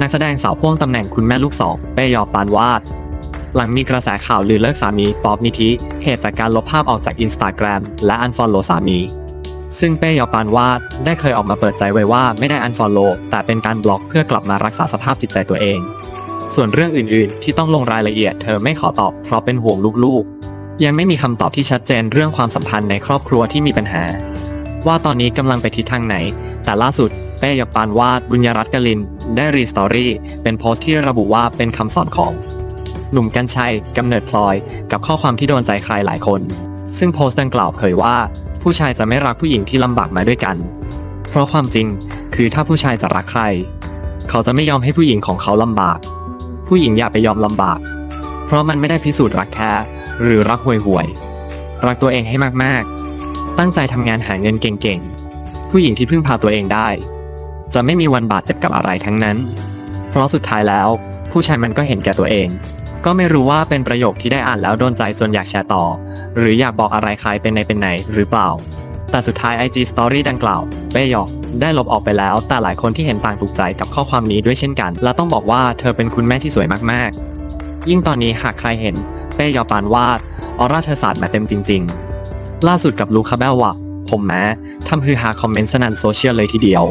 นักแสดงสาวพ่วงตำแหน่งคุณแม่ลูกสองเป้ยอปานวาด หลังมีกระแสข่าวลือเลิกสามีป๊อบนิธิเหตุจากการลบภาพออกจากอินสตาแกรมและอันฟอลโลสามี ซึ่งเป้ยอปานวาดได้เคยออกมาเปิดใจไว้ว่าไม่ได้อันฟอลโลแต่เป็นการบล็อกเพื่อกลับมารักษาสภาพจิตใจตัวเอง ส่วนเรื่องอื่นๆ ที่ต้องลงรายละเอียดเธอไม่ขอตอบเพราะเป็นห่วงลูกๆ ยังไม่มีคำตอบที่ชัดเจนเรื่องความสัมพันธ์ในครอบครัวที่มีปัญหา ว่าตอนนี้กำลังไปทิศทางไหน แต่ล่าสุดเป้ยปานวาดบุญยรัตน์กลิน ได้รีสตอรี่เป็นโพสต์ที่ระบุว่าเป็นคำสอนของ หนุ่มกัญชัยกำเนิดพลอย กับข้อความที่โดนใจใครหลายคน ซึ่งโพสต์ดังกล่าวเผยว่า ผู้ชายจะไม่รักผู้หญิงที่ลำบากมาด้วยกัน เพราะความจริงคือถ้าผู้ชายจะรักใคร เขาจะไม่ยอมให้ผู้หญิงของเขาลำบาก ผู้หญิงอย่าไปยอมลำบาก เพราะมันไม่ได้พิสูจน์รักแท้หรือรักห่วยๆรักตัวเองให้มากๆ ตั้งใจทำงานหาเงินเก่งๆ ผู้หญิงที่พึ่งพาตัวเองได้ จะไม่มีวันบาดเจ็บกับอะไรทั้งนั้น เพราะสุดท้ายแล้ว ผู้ชายมันก็เห็นแก่ตัวเอง ก็ไม่รู้ว่าเป็นประโยคที่ได้อ่านแล้วโดนใจจนอยากแชร์ต่อ หรืออยากบอกอะไรใครเป็นในเป็นไหนหรือเปล่า แต่สุดท้าย IG Story ดังกล่าวเป้ยอกได้ลบออกไปแล้ว แต่หลายคนที่เห็นต่างถูกใจกับข้อความนี้ด้วยเช่นกัน และต้องบอกว่าเธอเป็นคุณแม่ที่สวยมากๆ ยิ่งตอนนี้หากใครเห็นเป้ยอปานวาดออร่าเธอสาดมาเต็มจริง ๆ ล่าสุดกับลูคาเบลว่าผมแม้ทำฮือฮาคอมเมนต์สนั่นโซเชียลเลยทีเดียว